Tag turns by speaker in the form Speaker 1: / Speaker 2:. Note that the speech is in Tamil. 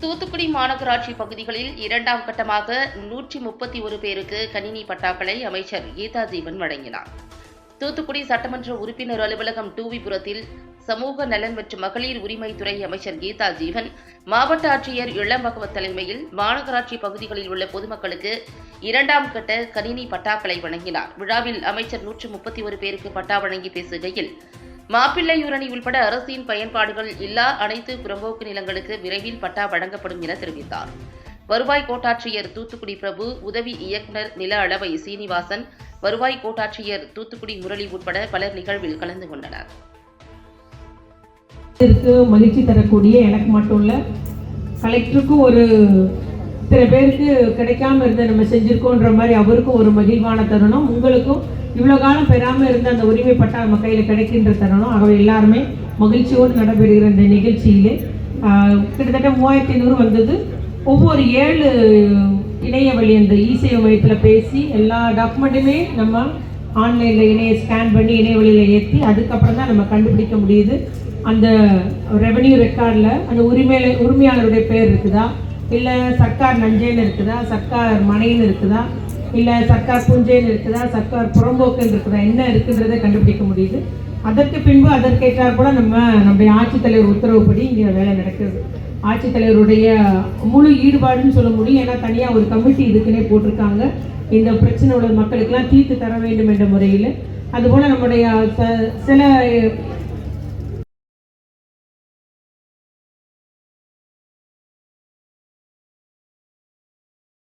Speaker 1: தூத்துக்குடி மாநகராட்சி பகுதிகளில் இரண்டாம் கட்டமாக நூற்றி முப்பத்தி ஒரு பேருக்கு கணினி பட்டாக்களை அமைச்சர் கீதா ஜீவன் வழங்கினார். தூத்துக்குடி சட்டமன்ற உறுப்பினர் அலுவலகம் டூவிபுரத்தில் சமூக நலன் மற்றும் மகளிர் உரிமைத்துறை அமைச்சர் கீதா ஜீவன் மாவட்ட ஆட்சியர் இளம்பகவத் தலைமையில் மாநகராட்சி பகுதிகளில் உள்ள பொதுமக்களுக்கு இரண்டாம் கட்ட கணினி பட்டாக்களை வழங்கினார். விழாவில் அமைச்சர் நூற்று முப்பத்தி ஒரு பேருக்கு பட்டா வழங்கி பேசுகையில் மாப்பிள்ளையூரணி உள்பட அரசின் பயன்பாடுகள் இல்லா அனைத்து புறம்போக்கு நிலங்களுக்கு விரைவில் பட்டா வழங்கப்படும் என தெரிவித்தார். வருவாய் கோட்டாட்சியர் தூத்துக்குடி பிரபு உதவி இயக்குநர் நில அளவை சீனிவாசன் வருவாய் கோட்டாட்சியர் தூத்துக்குடி முரளி உட்பட பலர் நிகழ்வில் கலந்து கொண்டனர்.
Speaker 2: மகிழ்ச்சி தரக்கூடிய எனக்கு மட்டும் இல்லை கலெக்டருக்கும் ஒரு சில பேருக்கு கிடைக்காம இருந்த நம்ம செஞ்சுருக்கோன்ற மாதிரி அவருக்கும் ஒரு மகிழ்வான தருணம். உங்களுக்கும் இவ்வளோ காலம் பெறாமல் இருந்த அந்த உரிமைப்பட்ட நம்ம கையில் கிடைக்கின்ற தருணம். ஆகவே எல்லாருமே மகிழ்ச்சியோடு நடைபெறுகிற இந்த நிகழ்ச்சியிலே கிட்டத்தட்ட மூவாயிரத்தி ஐநூறு வந்தது. ஒவ்வொரு ஏழு இணைய வழி அந்த இசேவை மையத்தில் பேசி எல்லா டாக்குமெண்ட்டுமே நம்ம ஆன்லைனில் இணைய ஸ்கேன் பண்ணி இணைய வழியில் ஏற்றி அதுக்கப்புறம் தான் நம்ம கண்டுபிடிக்க முடியுது. அந்த ரெவன்யூ ரெக்கார்டில் அந்த உரிமையில உரிமையாளருடைய பேர் இருக்குதா? இல்லை சர்க்கார் நஞ்சைன்னு இருக்குதா? சர்க்கார் மனைன்னு இருக்குதா? இல்லை சர்க்கார் பூஞ்சைன்னு இருக்குதா? சர்க்கார் புறம்போக்குன்னு இருக்குதா? என்ன இருக்குன்றதை கண்டுபிடிக்க முடியுது. அதற்கு பின்பு அதற்கேற்றால் கூட நம்ம நம்முடைய ஆட்சித்தலைவர் உத்தரவுப்படி இங்கே வேலை நடக்குது ஆட்சித்தலைவருடைய முழு ஈடுபாடுன்னு சொல்ல முடியும். ஏன்னா தனியாக ஒரு கமிட்டி இதுக்குன்னே போட்டிருக்காங்க. இந்த பிரச்சனை உள்ள மக்களுக்கெல்லாம் தீர்த்து தர வேண்டும் என்ற முறையில். அதுபோல் நம்முடைய ச- சில